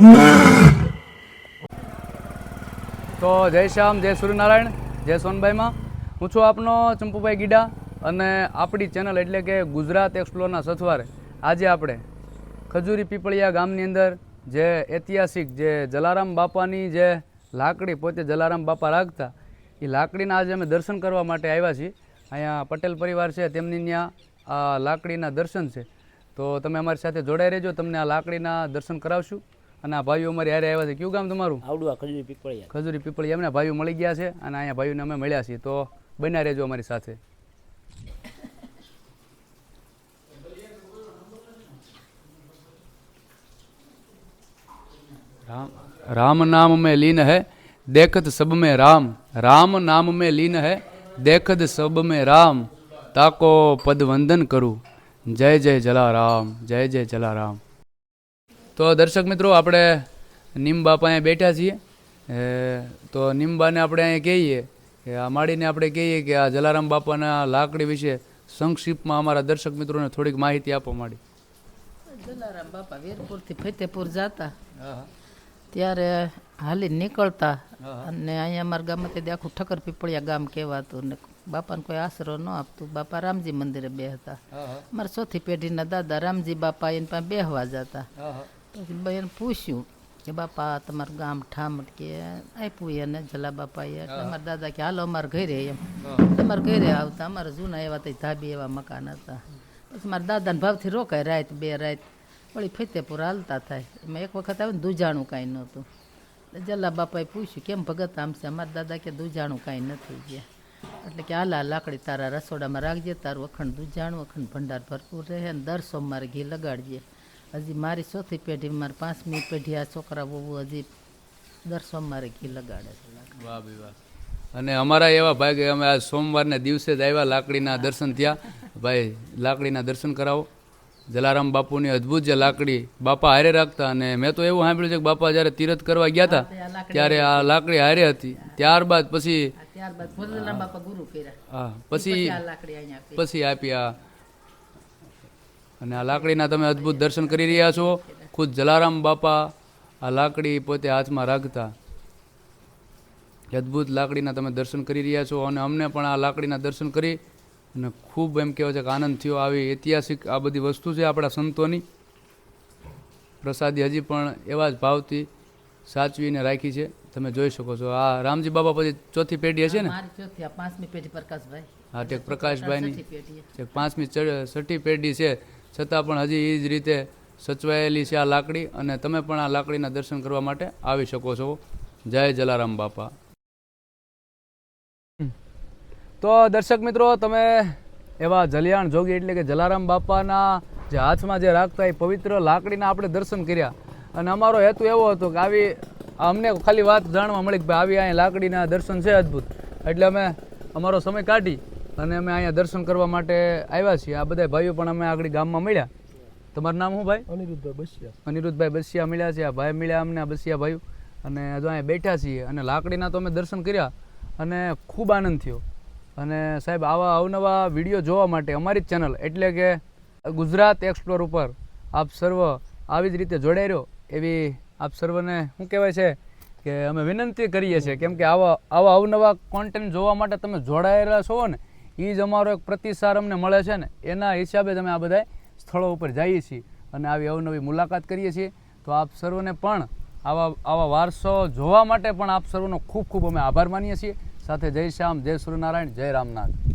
તો જય શ્યામ, જય સૂર્યનારાયણ, જય સોનભાઈમાં હું છું આપનો ચંપુભાઈ ગીડા અને આપણી ચેનલ એટલે કે ગુજરાત એક્સપ્લોરના સથવારે આજે આપણે ખજૂરી પીપળિયા ગામની અંદર જે ઐતિહાસિક જે જલારામ બાપાની જે લાકડી, પોતે જલારામ બાપા રાખતા, એ લાકડીના આજે અમે દર્શન કરવા માટે આવ્યા છીએ. અહીંયા પટેલ પરિવાર છે, તેમની ત્યાં આ લાકડીના દર્શન છે. તો તમે અમારી સાથે જોડાઈ રહેજો, તમને આ લાકડીના દર્શન કરાવશું. અને આ ભાઈઓ અમારે યારે આવ્યા છે. કયું ગામ તમારું? આવડું ખજૂરી પીપળિયા. ખજૂરી પીપળિયા. એમના ભાઈઓ મળી ગયા છે અને અહીંયા ભાઈઓને અમે મળ્યા છીએ. તો બન્યા રહેજો અમારી સાથે. રામ રામ નામ મેં લીન હૈ દેખત સબ મેં રામ. રામ નામ મેં લીન હૈ દેખદ સબ મેં રામ. તાકો પદ વંદન કરું. જય જય જલારામ જય જય જલારામ. તો દર્શક મિત્રો આપણે નીમ બાપા અહીંયા બેઠા છીએ. તો નીમબાને આપણે અહીંયા કહીએ કે આ માડીને આપણે કહીએ કે આ જલારામ બાપાના લાકડી વિશે સંક્ષિપ્તમાં અમારા દર્શક મિત્રોને થોડીક માહિતી આપો માડી. જલારામ બાપા વીરપુરથી ફતેપુર જતા. ત્યારે હાલી નીકળતા અને અહીંયા અમારા ગામમાંથી આખું ઠક્કર પીપળિયા ગામ કહેવાતું ને બાપાને કોઈ આશરો ન આપતું. બાપા રામજી મંદિરે બે હતા અમારા ચોથી પેઢીના દાદા રામજી બાપા એની પાસે બેહવા જતા. પછી બ- પૂછ્યું કે બાપા તમારું ગામ ઠામટ કે આપ્યું એને જલા બાપાએ એટલે અમારા દાદા કે હાલો અમારા ઘરે એમ. તમારા ઘરે આવતા અમારા જૂના એવા તો ધાબી એવા મકાન હતા. પછી મારા દાદાને ભાવથી રોકાય રાત બે રાત. વળી ફતેપુર હાલતા થાય. એમાં એક વખત આવે ને દુજાણું કાંઈ નહોતું. એટલે જલા બાપાએ પૂછ્યું કેમ ભગત આમ છે? અમારા દાદા કે દુજાણું કાંઈ નથી ગયા. એટલે કે હાલા લાકડી તારા રસોડામાં રાખજે તારું અખંડ દુજાણું અખંડ ભંડાર ભરપૂર રહે ને દર સોમવારે ઘી લગાડજે. હજી મારી ચોથી પેઢી મારી પાંચમી પેઢી આ છોકરા બહુ હજી દર સોમવારે ઘી લગાડે છે. વાહ વાહ. અને અમારા એવા ભાઈ કે અમે આ સોમવારને દિવસે જ આવ્યા લાકડીના દર્શન થયા. ભાઈ લાકડીના દર્શન કરાવો. જલારામ બાપુની અદ્ભુત જે લાકડી બાપા હારે રાખતા અને મેં તો એવું સાંભળ્યું છે કે બાપા જ્યારે તીરથ કરવા ગયા હતા ત્યારે આ લાકડી હારે હતી. ત્યારબાદ પછી ત્યારબાદ બાપા ગુરુ હા પછી પછી આ આપી. પછી આપ્યા અને આ લાકડીના તમે અદ્ભુત દર્શન કરી રહ્યા છો. ખુદ જલારામ બાપા આ લાકડી પોતે હાથમાં રાખતા. અદ્ભુત લાકડીના તમે દર્શન કરી રહ્યા છો અને અમને પણ આ લાકડીના દર્શન કરી અને ખૂબ એમ કહેવાય છે કે આનંદ થયો. આવી ઐતિહાસિક આ બધી વસ્તુ છે આપણા સંતોની. પ્રસાદી હજી પણ એવા જ ભાવથી સાચવીને રાખી છે. તમે જોઈ શકો છો. આ રામજી બાબા પછી ચોથી પેઢી હશે ને? પાંચમી પેઢી પ્રકાશભાઈ. હા ટેક પ્રકાશભાઈની પાંચમી છઠ્ઠી પેઢી છે. છતાં પણ હજી એ જ રીતે સચવાયેલી છે આ લાકડી અને તમે પણ આ લાકડીના દર્શન કરવા માટે આવી શકો છો. જય જલારામ બાપા. તો દર્શક મિત્રો, તમે એવા જલિયાણ જોગી એટલે કે જલારામ બાપાના જે હાથમાં જે રાખતા એ પવિત્ર લાકડીના આપણે દર્શન કર્યા. અને અમારો હેતુ એવો હતો કે આવી અમને ખાલી વાત જાણવા મળી કે ભાઈ આવી અહીંયા લાકડીના દર્શન છે અદ્ભુત. એટલે અમે અમારો સમય કાઢી અને અમે અહીંયા દર્શન કરવા માટે આવ્યા છીએ. આ બધા ભાઈઓ પણ અમે આગળ ગામમાં મળ્યા. તમારું નામ શું ભાઈ? અનિરુદ્ધ બસિયા. અનિરુદ્ધભાઈ બસિયા મળ્યા છે. આ ભાઈ મળ્યા અમને આ બસિયા ભાઈઓ. અને જો અહીંયા બેઠા છીએ અને લાકડીના તો અમે દર્શન કર્યા અને ખૂબ આનંદ થયો. અને સાહેબ આવા અવનવા વીડિયો જોવા માટે અમારી જ ચેનલ એટલે કે ગુજરાત એક્સપ્લોર ઉપર આપ સર્વ આવી જ રીતે જોડાઈ રહ્યો એવી આપ સર્વને શું કહેવાય છે કે અમે વિનંતી કરીએ છીએ. કેમ કે આવા આવા અવનવા કોન્ટેન્ટ જોવા માટે તમે જોડાયેલા છો ને એ જ અમારો એક પ્રતિસાર અમને મળે છે ને, એના હિસાબે તમે આ બધા સ્થળો ઉપર જઈએ છીએ અને આવી અવનવી મુલાકાત કરીએ છીએ. તો આપ સર્વને પણ આવા આવા વારસો જોવા માટે પણ આપ સર્વનો ખૂબ ખૂબ અમે આભાર માનીએ છીએ. સાથે જય શ્યામ, જય સૂર્યનારાયણ, જય રામનાથ.